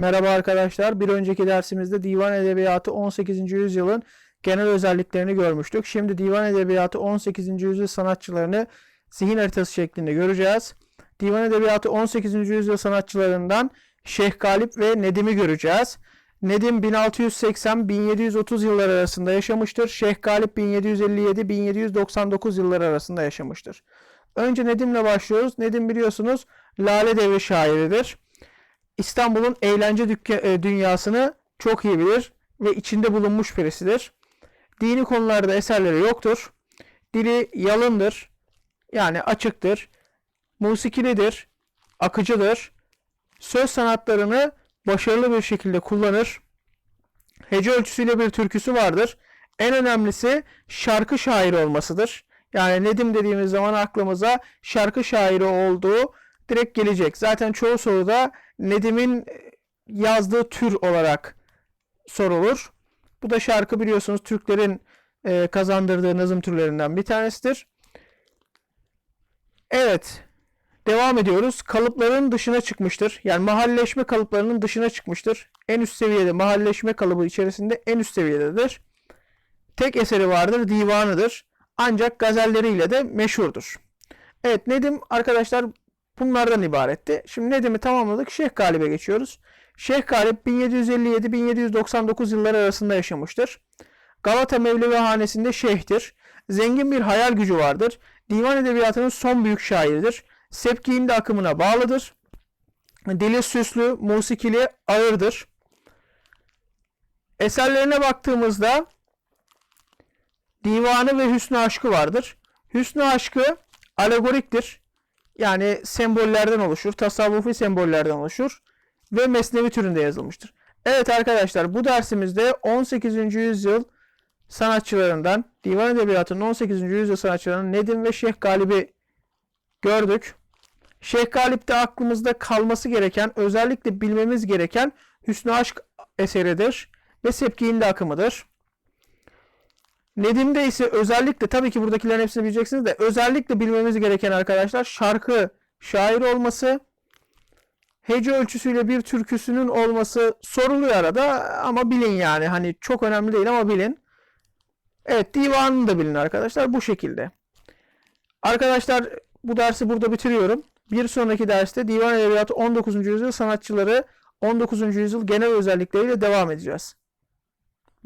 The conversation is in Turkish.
Merhaba arkadaşlar. Bir önceki dersimizde Divan Edebiyatı 18. yüzyılın genel özelliklerini görmüştük. Şimdi Divan Edebiyatı 18. yüzyıl sanatçılarını zihin haritası şeklinde göreceğiz. Divan Edebiyatı 18. yüzyıl sanatçılarından Şeyh Galip ve Nedim'i göreceğiz. Nedim 1680-1730 yılları arasında yaşamıştır. Şeyh Galip 1757-1799 yılları arasında yaşamıştır. Önce Nedim'le başlıyoruz. Nedim biliyorsunuz Lale Devri şairidir. İstanbul'un eğlence e, dünyasını çok iyi bilir ve içinde bulunmuş birisidir. Dini konularda eserleri yoktur. Dili yalındır. Yani açıktır. Musikilidir. Akıcıdır. Söz sanatlarını başarılı bir şekilde kullanır. Hece ölçüsüyle bir türküsü vardır. En önemlisi şarkı şairi olmasıdır. Yani Nedim dediğimiz zaman aklımıza şarkı şairi olduğu direkt gelecek. Zaten çoğu soruda Nedim'in yazdığı tür olarak sorulur. Bu da şarkı biliyorsunuz Türklerin e, kazandırdığı nazım türlerinden bir tanesidir. Evet. Devam ediyoruz. Kalıpların dışına çıkmıştır. Yani mahalleşme kalıplarının dışına çıkmıştır. En üst seviyede mahalleşme kalıbı içerisinde en üst seviyededir. Tek eseri vardır, divanıdır. Ancak gazelleriyle de meşhurdur. Evet Nedim arkadaşlar bunlardan ibaretti. Şimdi Nedim'i tamamladık. Şeyh Galip'e geçiyoruz. Şeyh Galip 1757-1799 yılları arasında yaşamıştır. Galata Mevlevi Hanesi'nde şeyhtir. Zengin bir hayal gücü vardır. Divan edebiyatının son büyük şairidir. Sepki'nin de akımına bağlıdır. Dili süslü, musikili, ağırdır. Eserlerine baktığımızda divanı ve hüsnü aşkı vardır. Hüsnü aşkı alegoriktir. Yani sembollerden oluşur, tasavvufi sembollerden oluşur ve mesnevi türünde yazılmıştır. Evet arkadaşlar bu dersimizde 18. yüzyıl sanatçılarından, divan edebiyatının 18. yüzyıl sanatçılarından Nedim ve Şeyh Galip'i gördük. Şeyh Galip'te aklımızda kalması gereken, özellikle bilmemiz gereken Hüsnü Aşk eseridir ve Sepki'nin de akımıdır. Nedim'de ise özellikle tabii ki buradakilerin hepsini bileceksiniz de özellikle bilmemiz gereken arkadaşlar şarkı şair olması, hece ölçüsüyle bir türküsünün olması soruluyor arada ama bilin yani hani çok önemli değil ama bilin. Evet divanını da bilin arkadaşlar bu şekilde. Arkadaşlar bu dersi burada bitiriyorum. Bir sonraki derste Divan Edebiyatı 19. yüzyıl sanatçıları 19. yüzyıl genel özellikleriyle devam edeceğiz.